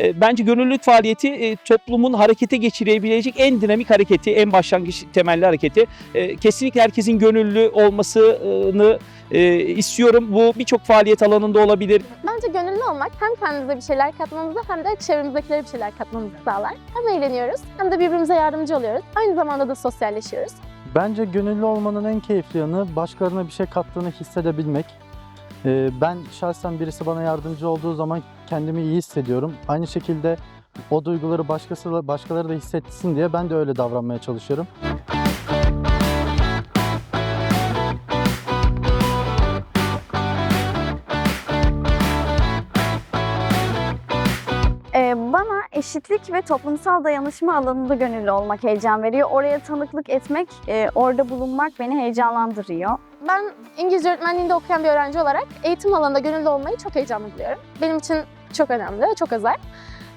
E, bence gönüllülük faaliyeti e, toplumun harekete geçirebilecek en dinamik hareketi, en başlangıç temelli hareketi. E, kesinlikle herkesin gönüllü olmasını istiyorum. Bu birçok faaliyet alanında olabilir. Bence gönüllü olmak hem kendimize bir şeyler katmamızı hem de çevremizdekilere bir şeyler katmamızı sağlar. Hem eğleniyoruz hem de birbirimize yardımcı oluyoruz. Aynı zamanda da sosyalleşiyoruz. Bence gönüllü olmanın en keyifli yanı başkalarına bir şey kattığını hissedebilmek. Ee, Ben şahsen birisi bana yardımcı olduğu zaman kendimi iyi hissediyorum. Aynı şekilde o duyguları başkası, başkaları da hissetsin diye ben de öyle davranmaya çalışıyorum. Ee, bana eşitlik ve toplumsal dayanışma alanında gönüllü olmak heyecan veriyor. Oraya tanıklık etmek, e, orada bulunmak beni heyecanlandırıyor. Ben İngilizce öğretmenliğinde okuyan bir öğrenci olarak eğitim alanında gönüllü olmayı çok heyecanlı buluyorum. Benim için çok önemli, çok özel.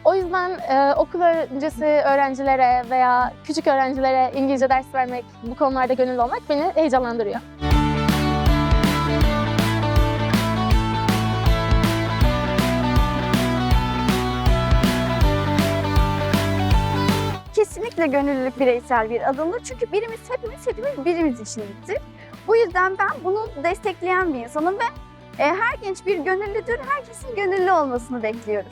O yüzden e, okul öncesi öğrencilere veya küçük öğrencilere İngilizce ders vermek, bu konularda gönüllü olmak beni heyecanlandırıyor. Kesinlikle gönüllülük bireysel bir adımdır. Çünkü birimiz hepimiz hepimiz birimiz için gittik. Bu yüzden ben bunu destekleyen bir insanım ve e, her genç bir gönüllüdür. Herkesin gönüllü olmasını bekliyoruz.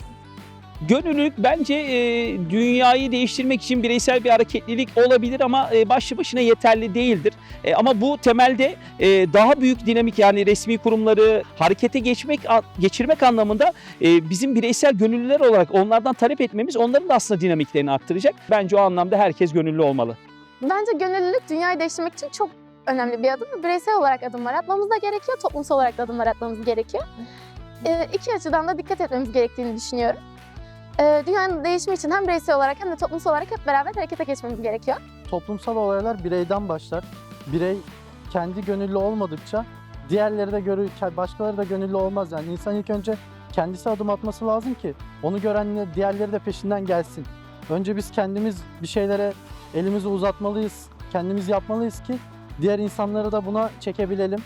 Gönüllülük bence e, dünyayı değiştirmek için bireysel bir hareketlilik olabilir ama e, başlı başına yeterli değildir. E, ama bu temelde e, daha büyük dinamik yani resmi kurumları harekete geçmek geçirmek anlamında e, bizim bireysel gönüllüler olarak onlardan talep etmemiz onların da aslında dinamiklerini arttıracak. Bence o anlamda herkes gönüllü olmalı. Bence gönüllülük dünyayı değiştirmek için çok önemli bir adım. Bireysel olarak adımlar atmamız da gerekiyor, toplumsal olarak da adımlar atmamız gerekiyor. Ee, iki açıdan da dikkat etmemiz gerektiğini düşünüyorum. Ee, dünyanın değişimi için hem bireysel olarak hem de toplumsal olarak hep beraber harekete geçmemiz gerekiyor. Toplumsal olaylar bireyden başlar. Birey kendi gönüllü olmadıkça diğerleri de görür, başkaları da gönüllü olmaz. Yani insan ilk önce kendisi adım atması lazım ki onu görenler diğerleri de peşinden gelsin. Önce biz kendimiz bir şeylere elimizi uzatmalıyız, kendimiz yapmalıyız ki diğer insanları da buna çekebilelim.